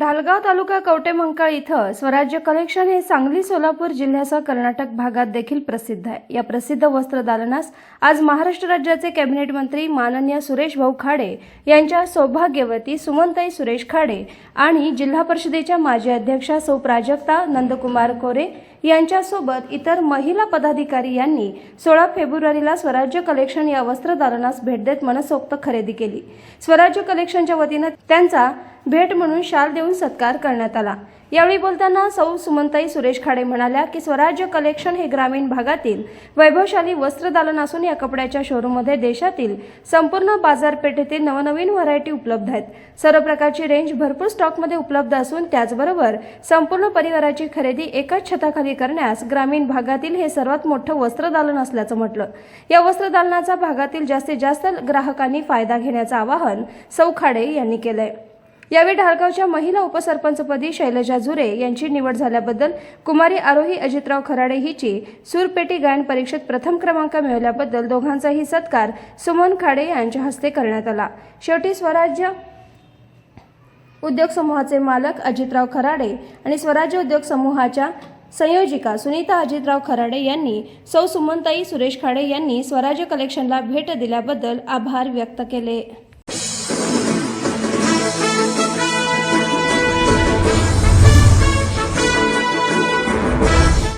ढालगाव तालुका कवटेमंकाळ इथं स्वराज्य कलेक्शन हे सांगली सोलापूर जिल्ह्यासह कर्नाटक भागात देखील प्रसिद्ध आहे. या प्रसिद्ध वस्त्रदालनास आज महाराष्ट्र राज्याचे कॅबिनेट मंत्री माननीय सुरेश भाऊ खाडे यांच्या सौभाग्यवती सुमनताई सुरेश खाडे आणि जिल्हा परिषदेच्या माजी अध्यक्षा सौ प्राजक्ता नंदकुमार कोरे यांच्यासोबत इतर महिला पदाधिकारी यांनी सोळा फेब्रुवारीला स्वराज्य कलेक्शन या वस्त्रदालनास भेट देत मनसोक्त खरेदी केली. स्वराज्य कलेक्शनच्या वतीनं त्यांचा भेट म्हणून शाल देऊन सत्कार करण्यात आला. यावेळी बोलताना सौ सुमंताई सुरेश खाडे म्हणाल्या की स्वराज्य कलेक्शन हे ग्रामीण भागातील वैभवशाली वस्त्रदालन असून या कपड्याच्या शोरूममध्ये देशातील संपूर्ण बाजारपेठेतील नवनवीन व्हरायटी उपलब्ध आहेत. सर्व प्रकारची रेंज भरपूर स्टॉकमध्ये उपलब्ध असून त्याचबरोबर संपूर्ण परिवाराची खरेदी एकाच छताखाली करण्यास ग्रामीण भागातील हे सर्वात मोठं वस्त्रदालन असल्याचं म्हटलं. या वस्त्रदालनाचा भागातील जास्तीत जास्त ग्राहकांनी फायदा घेण्याचं आवाहन सौ खाडे यांनी केलंय. यावेळी ढालगावच्या महिला उपसरपंचपदी शैलजा झुरे यांची निवड झाल्याबद्दल कुमारी आरोही अजितराव खराडे हिची सूरपेटी गायन परीक्षेत प्रथम क्रमांक मिळवल्याबद्दल दोघांचाही सत्कार सुमन खाडे यांच्या हस्ते करण्यात आला. शेवटी स्वराज्य उद्योग समूहाचे मालक अजितराव खराडे आणि स्वराज्य उद्योग समूहाच्या संयोजिका सुनीता अजितराव खराडे यांनी सौ सुमनताई सुरेश खाडे यांनी स्वराज्य कलेक्शनला भेट दिल्याबद्दल आभार व्यक्त केले.